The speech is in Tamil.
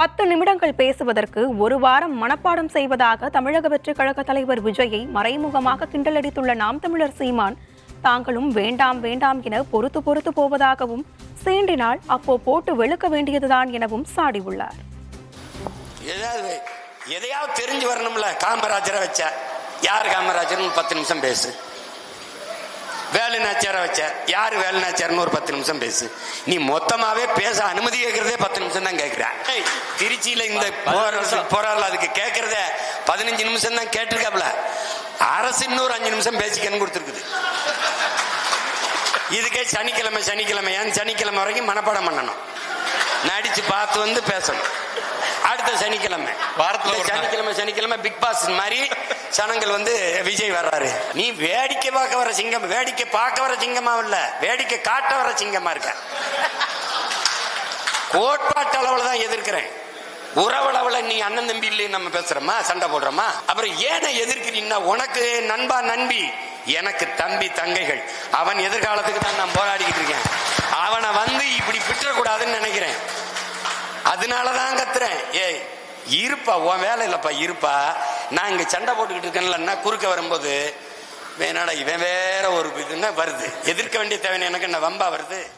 பத்து நிமிடங்கள் பேசுவதற்கு ஒரு வாரம் மனப்பாடம் செய்வதாக தமிழக வெற்றிக் கழக தலைவர் விஜயை மறைமுகமாக கிண்டலடித்துள்ள நாம் தமிழர் சீமான் தாங்களும் வேண்டாம் வேண்டாம் என பொறுத்து பொறுத்து போவதாகவும் சீண்டினால் அப்போ போட்டு வெளுக்க வேண்டியதுதான் எனவும் சாடியுள்ளார். எதையாவது தெரிஞ்சு வரணும்ல காமராஜரை வச்ச. யார் காமராஜர் பத்து நிமிஷம் பேசு. வேலு நாச்சியாரை வச்ச? யார் வேலு நாச்சியார்னு ஒரு பத்து நிமிஷம் பேசு. நீ மொத்தமாவே பேச அனுமதி கேட்கறதே பத்து நிமிஷம் தான் கேட்கிற ஏய், திருச்சியில இந்த போராடல அதுக்கு கேட்கறதே பதினஞ்சு நிமிஷம் தான் கேட்டிருக்காப்ல. அரசு இன்னொரு அஞ்சு நிமிஷம் பேசிக்கன்னு கொடுத்துருக்குது. இதுக்கே சனிக்கிழமை சனிக்கிழமை ஏன் சனிக்கிழமை வரைக்கும் மனப்பாடம் பண்ணணும். நடிச்சு பார்த்து வந்து பேசணும். அடுத்த சனிக்கிழமை. வாரத்துல. சனிக்கிழமை சனிக்கிழமை பிக் பாஸ் மாதிரி ஜனங்கள் வந்து விஜய் வர்றாரு. நீ வேடிக்கை பார்க்க வர சிங்கம் வேடிக்கை பார்க்க வர சிங்கமா இல்ல வேடிக்கை காட்ட வர சிங்கமா இருக்க. கோட்பாட்டு அளவுல தான் எதிர்க்கிறேன். உறவளவுல நீ அண்ணன் தம்பி இல்லைன்னு நம்ம பேசுறோமா? சண்டை போடுறோமா? அப்புறம் ஏன எதிர்க்கிறீங்கன்னா உனக்கு நண்பா நண்பி? எனக்கு தம்பி தங்கைகள். அவன் எதிர்காலத்துக்கு தான் நான் போராடிக்கிட்டு இருக்கேன். அவனை வந்து இப்படி விட்டுறக்கூடாதுன்னு நினைக்கிறேன். அதனாலதான் கத்துறேன். ஏய் இருப்பா உன் வேலை இல்லப்பா இருப்பா. நான் இங்க சண்டை போட்டுக்கிட்டு இருக்கேன்லன்னா குறுக்க வரும்போது என்னடா இவன் வேற ஒரு இதுன்னா வருது. எதிர்க்க வேண்டிய தேவை எனக்கு என்ன வம்பா வருது?